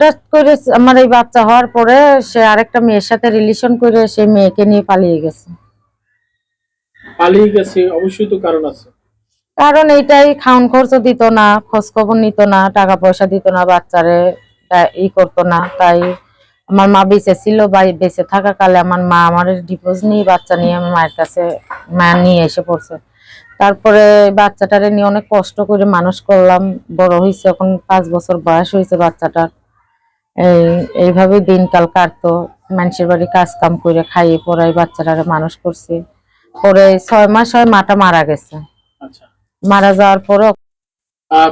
হঠাৎ করে আমার এই বাচ্চা হওয়ার পরে সে আরেকটা মেয়ের সাথে রিলেশন করে সেই মেয়েকে নিয়ে পালিয়ে গেছে। পালিয়ে গেছে অবশ্যই তো কারণ আছে। কারণ এইটাই খাওন খরচ দিত না খোঁজ খবর নিত না টাকা পয়সা দিত না বাচ্চারে ই করতো না। তাই আমার মা বেঁচে ছিল বা বেঁচে থাকাকালে আমার মা আমার ডিভোর্স নিয়ে বাচ্চা নিয়ে আমার মায়ের কাছে মা নিয়ে এসে পড়ছে। তারপরে বাচ্চাটারে নিয়ে অনেক কষ্ট করে মানুষ করলাম বড় হয়েছে এখন পাঁচ বছর বয়স হয়েছে বাচ্চাটার। এই এইভাবে দিনকাল কাটতো। মানুষের বাড়ি কাজ কাম করে খাইয়ে পড়াই বাচ্চাটারে মানুষ করছে। পরে ছয় মাস হয় মাটা মারা গেছে। আচ্ছা। মারা যাওয়ার পরও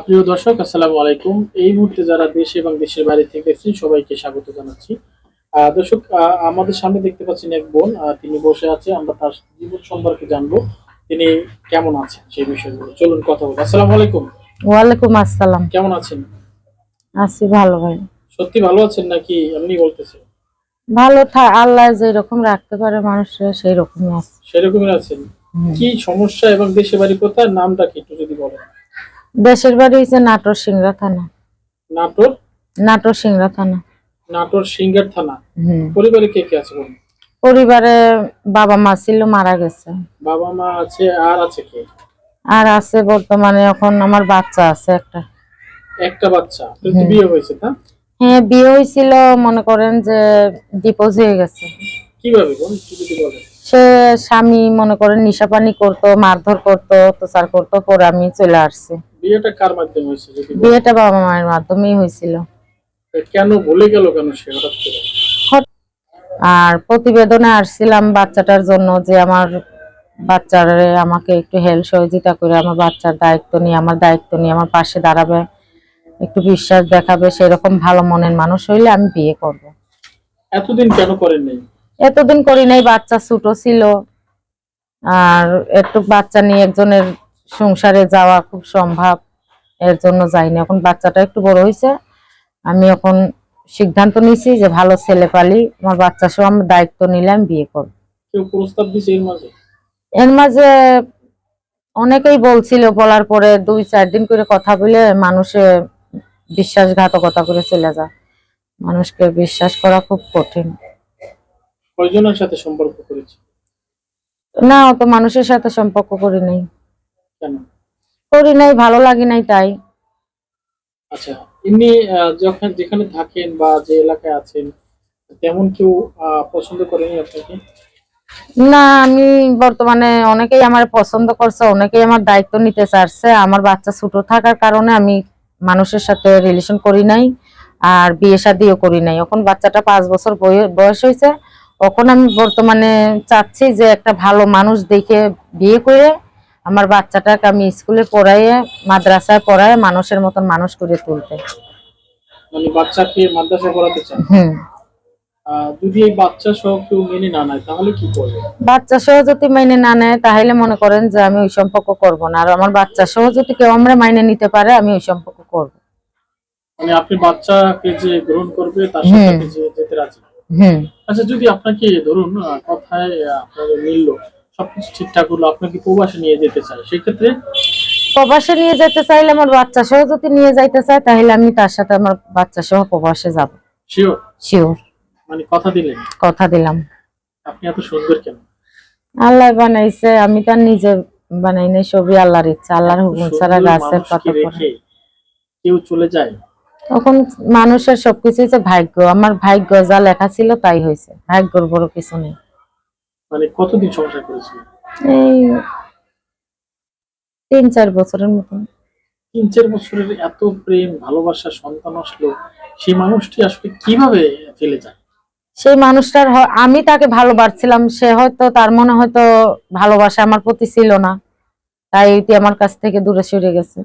প্রিয় দর্শক আসসালামু আলাইকুম। এই মুহূর্তে যারা দেশে এবং দেশের বাইরে থেকে দেখছেন সবাইকে স্বাগত জানাচ্ছি। দর্শক আমাদের সামনে দেখতে পাচ্ছেন এক বোন। তিনি বসে আছে। আমরা তার জীবন সম্পর্কে জানব। তিনি কেমন আছেন সেই বিষয়গুলো। চলুন কথা বলি আসসালামু আলাইকুম। ওয়ালাইকুম আসসালাম। কেমন আছেন? আছি ভালো ভাই। সত্যি ভালো আছেন নাকি? এমনি বলতেছে। ভালো থা আল্লাহ যেরকম রাখতে পারে মানুষের সেই রকমই আছে। সেরকমই আছেন। কি সমস্যা এবং দেশে বাড়ি কোথায়? নামটা কি একটু যদি বলেন। দেশের বাড়ি হচ্ছে নাটোর সিংড়া থানা। নাটোর? নাটোর সিংড়া থানা। নাটোর সিঙ্গার থানা। পরিবারে কে কে আছে বলুন? পরিবারে বাবা মা ছিল মারা গেছে। বাবা মা আছে আর আছে কে? আর আছে বর্তমানে এখন আমার বাচ্চা আছে একটা। একটা বাচ্চা। বিয়ে হয়েছে তা হ্যাঁ বিয়ে হয়েছিল মনে করেন যে ডিপোজ হয়ে গেছে। কীভাবে? সে স্বামী মনে করেন নিশাপানি করতো মারধর করতো অত্যাচার করতো পরে আমি চলে আসছি। বিয়েটা কার মাধ্যমে হয়েছে বিয়েটা বাবা মায়ের মাধ্যমেই হয়েছিল। কেন ভুলে গেল কেন সে হঠাৎ করে? আর প্রতিবেদনে আসছিলাম বাচ্চাটার জন্য যে আমার বাচ্চারে আমাকে একটু হেল্প সহযোগিতা করে আমার বাচ্চার দায়িত্ব নিয়ে আমার দায়িত্ব নিয়ে আমার পাশে দাঁড়াবে। একটু বিশ্বাস দেখাবে সেরকম ভালো মনের মানুষ হইলে আমি বিয়ে করব। এতদিন কেন করেন নাই? এতদিন করি নাই বাচ্চা ছোট ছিল। আর একটু বাচ্চা নিয়ে একজনের সংসারে যাওয়া খুব সম্ভব এর জন্য যাইনি। এখন বাচ্চাটা একটু বড় হয়েছে আমি এখন সিদ্ধান্ত নিয়েছি যে ভালো ছেলে পালি আমার বাচ্চা সহ আমার দায়িত্ব নিলে আমি বিয়ে করব। কেউ প্রস্তাব দিছে এর মাঝে? এর মাঝে অনেকেই বলছিল বলার পরে দুই চার দিন করে কথা বলে মানুষে বিশ্বাসঘাতকতা করে চলে যায়। মানুষকে বিশ্বাস করা খুব কঠিন। কয়জনের সাথে সম্পর্ক করেছে? না অত মানুষের সাথে সম্পর্ক করি নাই। করি নাই ভালো লাগে নাই তাই। আচ্ছা এমনি যখন যেখানে থাকেন বা যে এলাকায় আছেন তেমন কেউ পছন্দ করেনি আপনাকে? না আমি বর্তমানে অনেকেই আমার পছন্দ করছে অনেকেই আমার দায়িত্ব নিতে চাচ্ছে। আমার বাচ্চা ছোট থাকার কারণে আমি মানুষের সাথে রিলেশন করি নাই আর বিয়ে শাদিও করি নাই। এখন বাচ্চাটা পাঁচ বছর বয়- বয়স হয়েছে। এখন আমি বর্তমানে চাচ্ছি যে একটা ভালো মানুষ দেখে বিয়ে করে আমার বাচ্চাটাকে আমি স্কুলে পড়াইয়ে মাদ্রাসায় পড়ায় মানুষের মতন মানুষ করে তুলতে। মানে বাচ্চাকে মাদ্রাসা পড়াতে চান? হুম। যদি এই বাচ্চা সহ কেউ মেনে না নেয় তাহলে কি করবে? বাচ্চা সহ যদি মাইনে না নেয় তাহলে মনে করেন যে আমি ওই সম্পর্ক করব না। আর আমার বাচ্চা সহ যদি কেউ আমরা মাইনে নিতে পারে আমি ওই সম্পর্ক করব। মানে আপনি বাচ্চাকে যে গ্রহণ করবে তার সাথে যে- যেতে রাজি। হুম আচ্ছা যদি আপনাকে ধরুন কথায় আপনাদের মিললো সবকিছু ঠিকঠাক হলো আপনাকে প্রবাসে নিয়ে যেতে চায়? সেক্ষেত্রে? প্রবাসে নিয়ে যেতে চাইলে আমার বাচ্চা সহ যদি নিয়ে যাইতে চায় তাহলে আমি তার সাথে আমার বাচ্চা সহ প্রবাসে যাব। শিওর শিওর মানে কথা দিলেন? কথা দিলাম। আপনি এত সুন্দর কেন? আল্লাহ বানাইছে আমি তার নিজে বানাই নাই সবই আল্লাহর ইচ্ছা আল্লাহর হুকুম ছাড়া গাছের পাতা পড়ে। কেউ চলে যায়? তখন মানুষের সবকিছু হচ্ছে ভাগ্য আমার ভাগ্য যা লেখা ছিল তাই হয়েছে ভাগ্যর বড় কিছু নেই। মানে কতদিন সংসার করেছিলেন? এই তিন চার বছরের মতন। তিন চার বছরের এত প্রেম ভালোবাসা সন্তান আসলো সেই মানুষটি আসলে কীভাবে ফেলে যায়? সেই মানুষটার আমি তাকে ভালোবাসছিলাম সে হয়তো তার মনে হয়তো ভালোবাসা আমার প্রতি ছিল না তাই এটি আমার কাছ থেকে দূরে সরে গেছে।